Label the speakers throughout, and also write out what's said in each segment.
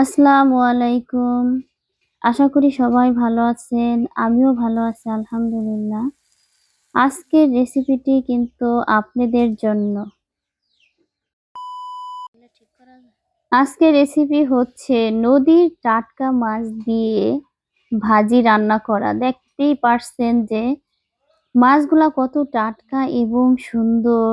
Speaker 1: আসসালামু আলাইকুম। আশা করি সবাই ভালো আছেন। আমিও ভালো আছি, আলহামদুলিল্লাহ। আজকের রেসিপিটি কিন্তু আপনাদের জন্য। আজকের রেসিপি হচ্ছে নদীর টাটকা মাছ দিয়ে ভাজি রান্না করা। দেখতেই পারছেন যে মাছগুলা কত টাটকা এবং সুন্দর।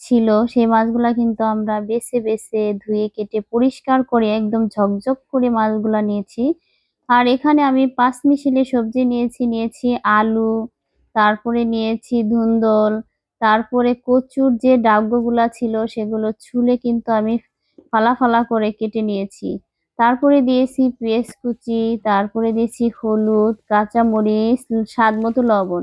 Speaker 1: ছিল, সেই মাছগুলা কিন্তু আমরা বেছে বেছে ধুয়ে কেটে পরিষ্কার করে একদম ঝকঝক করে মাছগুলা নিয়েছি। আর এখানে আমি পাঁচ মিশালি সবজি নিয়েছি নিয়েছি আলু, তারপরে নিয়েছি ধুন্দল, তারপরে কচুর যে ডাব্বগুলা ছিল সেগুলো ছুলে কিন্তু আমি ফালা ফালা করে কেটে নিয়েছি। তারপরে দিয়েছি পেঁয়াজ কুচি, তারপরে দিয়েছি হলুদ, কাঁচামরিচ, স্বাদ মতো লবণ।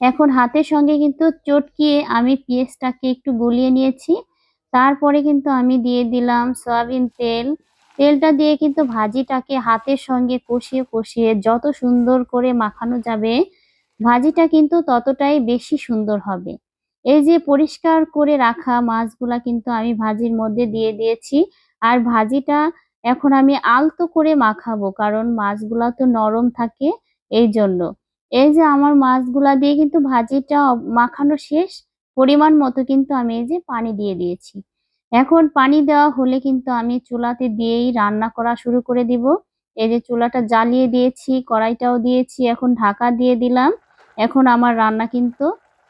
Speaker 1: এখন হাতের সঙ্গে কিন্তু চটকিয়ে আমি পেঁয়াজটাকে একটু গলিয়ে নিয়েছি। তারপরে কিন্তু আমি দিয়ে দিলাম সয়াবিন তেল। তেলটা দিয়ে কিন্তু ভাজিটাকে হাতের সঙ্গে কষিয়ে কষিয়ে যত সুন্দর করে মাখানো যাবে, ভাজিটা কিন্তু ততটাই বেশি সুন্দর হবে। এই যে পরিষ্কার করে রাখা মাছগুলা কিন্তু আমি ভাজির মধ্যে দিয়ে দিয়েছি। আর ভাজিটা এখন আমি আলতো করে মাখাবো, কারণ মাছগুলা তো নরম থাকে এই জন্য এই যে আমার মাছগুলা দিয়ে কিন্তু ভাজিটা মাখানো শেষ। পরিমাণ মতো কিন্তু আমি এই যে পানি দিয়ে দিয়েছি। এখন পানি দেওয়া হলে কিন্তু আমি চুলাতে দিয়েই রান্না করা শুরু করে দিব। এই যে চুলাটা জ্বালিয়ে দিয়েছি, কড়াইটাও দিয়েছি, এখন ঢাকা দিয়ে দিলাম। এখন আমার রান্না কিন্তু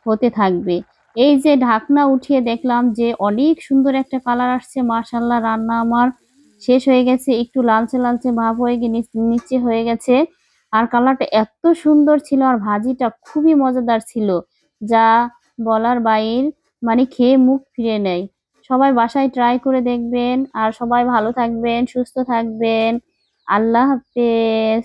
Speaker 1: হতে থাকবে। এই যে ঢাকনা উঠিয়ে দেখলাম যে অনেক সুন্দর একটা কালার আসছে মার্শাল্লাহ রান্না আমার শেষ হয়ে গেছে। একটু লালচে লালচে ভাব হয়ে গিয়ে নিচে হয়ে গেছে। আর কালারটা এত সুন্দর ছিল আর ভাজিটা খুবই মজাদার ছিল। যা বলার বাইর মানে খেয়ে মুখ ফিরে নেয়। সবাই বাসায় ট্রাই করে দেখবেন আর সবাই ভালো থাকবেন, সুস্থ থাকবেন। আল্লাহ হাফেজ।